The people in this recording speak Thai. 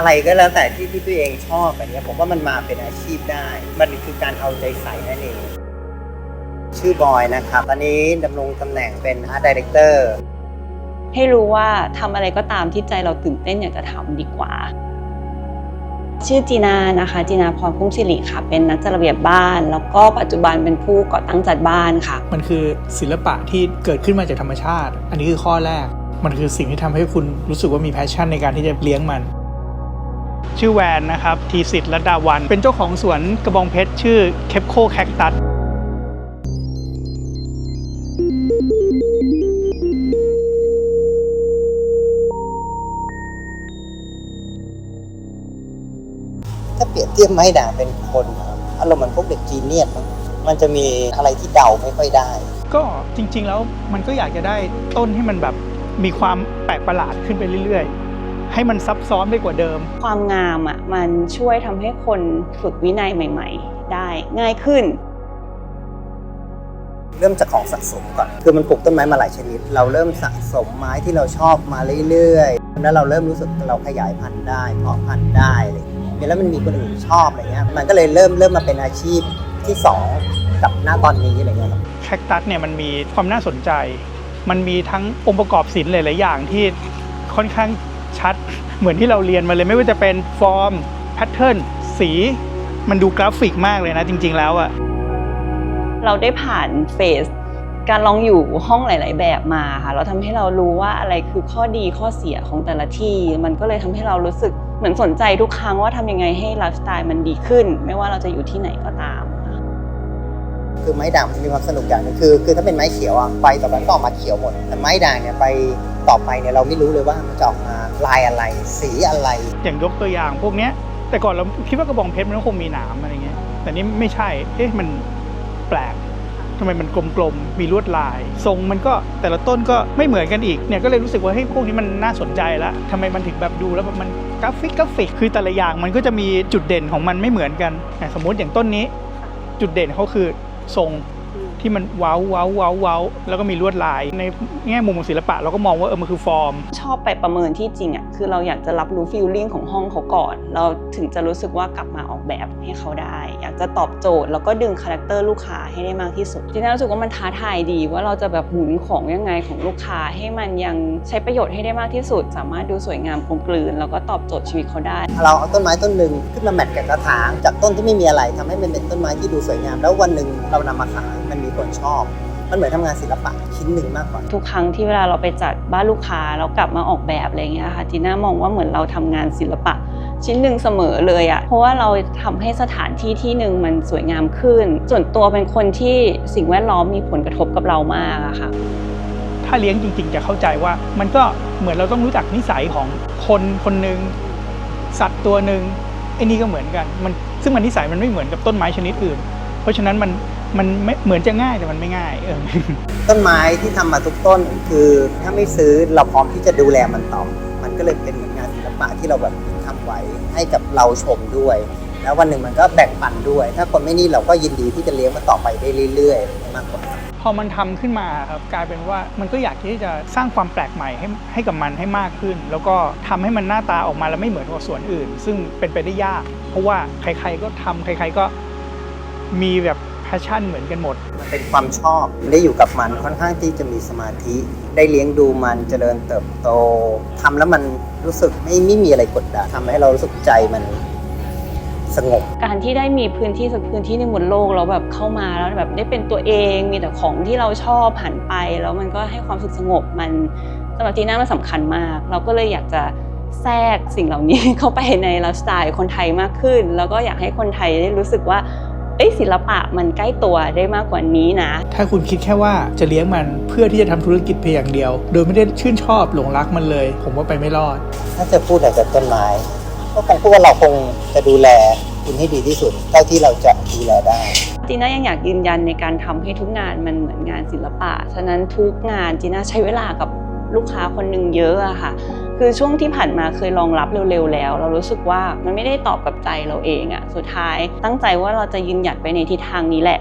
อะไรก็แล้วแต่ที่ที่ตัวเองชอบแบบเนี้ยผมว่ามันมาเป็นอาชีพได้ มันคือการเอาใจใส่นั่นเอง ชื่อบอยนะครับ ตอนนี้ดำรงตำแหน่งเป็น Art Director ให้รู้ว่าทำอะไรก็ตามที่ใจเราตื่นเต้นอยากจะทำดีกว่า ชื่อจีนานะคะจีนาพรพุ่มสิริค่ะ เป็นนักจัดระเบียบบ้าน แล้วก็ปัจจุบันเป็นผู้ก่อตั้งจัดบ้านค่ะ มันคือศิลปะที่เกิดขึ้นมาจากธรรมชาติ อันนี้คือข้อแรก มันคือสิ่งที่ทำให้คุณรู้สึกว่ามีแพชชั่นในการที่จะเลี้ยงมัน ชื่อแวนนะครับทีสิทธิ์และดาวัน เป็นเจ้าของสวนกระบองเพชรชื่อเคปโคแคคตัสถ้าเปรียบเทียบไม้ด่างเป็นคนนะครับอารมณ์เหมือนพวกเด็กจีเนียสมั้งมันจะมีอะไรที่เดาไม่ค่อยได้ ก็จริง ๆ แล้วมันก็อยากจะได้ต้นที่มันแบบมีความแปลกประหลาดขึ้นไปเรื่อย ๆ ให้มันซับซ้อนไปกว่าเดิม ความงามอะมันช่วยทำให้คนฝึกวินัยใหม่ ๆ ได้ง่ายขึ้นเริ่มจากของสะสมก่อน คือมันปลูกต้นไม้มาหลายชนิด เราเริ่มสะสมไม้ที่เราชอบมาเรื่อยๆ แล้วเราเริ่มรู้สึกเราขยายพันธุ์ได้เพาะพันธุ์ได้อะไรอย่างเงี้ยแล้วมันมีคนอื่นชอบอะไรเงี้ย มันก็เลยเริ่มเริ่มมาเป็นอาชีพที่สองกับหน้าตอนนี้อะไรเงี้ยครับแคคตัสเนี่ยมันมีความน่าสนใจ มันมีทั้งองค์ประกอบศิลป์หลายๆอย่างที่ค่อนข้าง ชัด เหมือนที่เราเรียนมาเลยไม่ว่าจะเป็นฟอร์มแพทเทิร์นสีมันดูกราฟิกมากเลยนะจริง ๆ แล้วอะเราได้ผ่านเฟสการลองอยู่ห้องหลาย ๆ แบบมาค่ะเราทำให้เรารู้ว่าอะไรคือข้อดีข้อเสียของแต่ละที่ มันก็เลยทำให้เรารู้สึกเหมือนสนใจทุกครั้งว่าทำยังไงให้ไลฟ์สไตล์มันดีขึ้น ไม่ว่าเราจะอยู่ที่ไหนก็ตามค่ะคือไม้ด่างมันจะมีความสนุกอย่างหนึงคือ คือถ้าเป็นไม้เขียวอะใบต่อไปก็ออกมาเขียวหมดแต่ไม้ด่างเนี่ยไป ต่อไปเนี่ยเราไม่รู้เลยว่ามันจะออกมาลายอะไร สีอะไร อย่างยกตัวอย่างพวกเนี้ย แต่ก่อนเราคิดว่ากระบองเพชรมันก็คงมีหนามอะไรเงี้ย แต่นี่ไม่ใช่ เอ๊ะมันแปลกทำไมมันกลมๆ มีลวดลาย ทรงมันก็แต่ละต้นก็ไม่เหมือนกันอีก เนี่ยก็เลยรู้สึกว่าเฮ้ยพวกนี้มันน่าสนใจละทำไมมันถึงแบบดูแล้วแบบมันกราฟิกกราฟิก คือแต่ละอย่างมันก็จะมีจุดเด่นของมันไม่เหมือนกัน สมมติอย่างต้นนี้ จุดเด่นเขาคือทรง ที่มันว้าวว้าวว้าวว้าแล้วก็มีลวดลาย ในแง่มุมของศิลปะเราก็มองว่าเออมันคือฟอร์ม ชอบไปประเมินที่จริงอะ คือเราอยากจะรับรู้ฟีลลิ่งของห้องเขาก่อน เราถึงจะรู้สึกว่ากลับมาออกแบบให้เขาได้ อยากจะตอบโจทย์ แล้วก็ดึงคาแรคเตอร์ลูกค้าให้ได้มากที่สุดทีนี้รู้สึกว่ามันท้าทายดีว่าเราจะแบบหมุนของยังไงของลูกค้าให้มันยังใช้ประโยชน์ให้ได้มากที่สุด สามารถดูสวยงามกลมกลืน แล้วก็ตอบโจทย์ชีวิตเขาได้ เราเอาต้นไม้ต้นหนึ่งขึ้นมาแมทกับกระถางจากต้นที่ไม่มีอะไรทำให้มันเป็นต้นไม้ที่ดูสวยงาม แล้ววันหนึ่งเรานำมาขายมันมีคนชอบ มันเหมือนทำงานศิลปะชิ้นหนึ่งมากกว่า ทุกครั้งที่เวลาเราไปจัดบ้านลูกค้าแล้วกลับมาออกแบบอะไรเงี้ยค่ะจีน่ามองว่าเหมือนเราทำงานศิลปะชิ้นหนึ่งเสมอเลยอะเพราะว่าเราทำให้สถานที่ที่หนึ่งมันสวยงามขึ้น ส่วนตัวเป็นคนที่สิ่งแวดล้อมมีผลกระทบกับเรามากอะค่ะ ถ้าเลี้ยงจริง ๆ จะเข้าใจว่า มันก็เหมือนเราต้องรู้จักนิสัยของคนคนหนึ่งสัตว์ตัวหนึ่งไอ้นี่ก็เหมือนกัน มันซึ่งมันนิสัยมันไม่เหมือนกับต้นไม้ชนิดอื่น เพราะฉะนั้นมัน มันไม่เหมือนจะง่ายแต่มันไม่ง่ายเออต้นไม้ที่ทำมาทุกต้นคือถ้าไม่ซื้อเราพร้อมที่จะดูแลมันต่อ มันก็เลยเป็นเหมือนงานศิลปะที่เราแบบทำไว้ให้กับเราชมด้วย แล้ววันหนึ่งมันก็แบ่งปันด้วย ถ้าคนไม่นี่เราก็ยินดีที่จะเลี้ยงมันต่อไปได้เรื่อยๆมากกว่าพอมันทำขึ้นมาครับกลายเป็นว่ามันก็อยากที่จะสร้างความแปลกใหม่ให้ให้กับมันให้มากขึ้น แล้วก็ทำให้มันหน้าตาออกมาแล้วไม่เหมือนกับส่วนอื่น ซึ่งเป็นไปได้ยาก เพราะว่าใครๆก็ทำใคร ๆก็มีแบบแพชชั่นเหมือนกันหมด มันเป็นความชอบได้อยู่กับมันค่อนข้างที่จะมีสมาธิ ได้เลี้ยงดูมันเจริญเติบโตทำแล้วมันรู้สึกไม่ไม่มีอะไรกดดันทำให้เรารู้สึกใจมันสงบ การที่ได้มีพื้นที่สักพื้นที่หนึ่งบนโลกแล้วแบบเข้ามาแล้วแบบได้เป็นตัวเองมีแต่ของที่เราชอบหันไป แล้วมันก็ให้ความสุขสงบมันสำหรับจีน่ามันสำคัญมาก เราก็เลยอยากจะแทรกสิ่งเหล่านี้เข้าไปในไลฟ์สไตล์คนไทยมากขึ้น แล้วก็อยากให้คนไทยได้รู้สึกว่า เอ้ยศิลปะมันใกล้ตัวได้มากกว่านี้นะ ถ้าคุณคิดแค่ว่าจะเลี้ยงมันเพื่อที่จะทำธุรกิจเพียงอย่างเดียว โดยไม่ได้ชื่นชอบหลงรักมันเลย ผมว่าไปไม่รอด ถ้าจะพูดอะไรกับต้นไม้ก็คงพูดว่าเราคงจะดูแลคุณให้ดีที่สุดเท่าที่เราจะดูแลได้จีน่ายังอยากยืนยันในการทำให้ทุกงานมันเหมือนงานศิลปะ ฉะนั้นทุกงานจีน่าใช้เวลากับลูกค้าคนหนึ่งเยอะอะค่ะ คือช่วงที่ผ่านมาเคยลองรับเร็วๆแล้ว เรารู้สึกว่ามันไม่ได้ตอบกับใจเราเองอะสุดท้ายตั้งใจว่าเราจะยืนหยัดไปในทิศทางนี้แหละ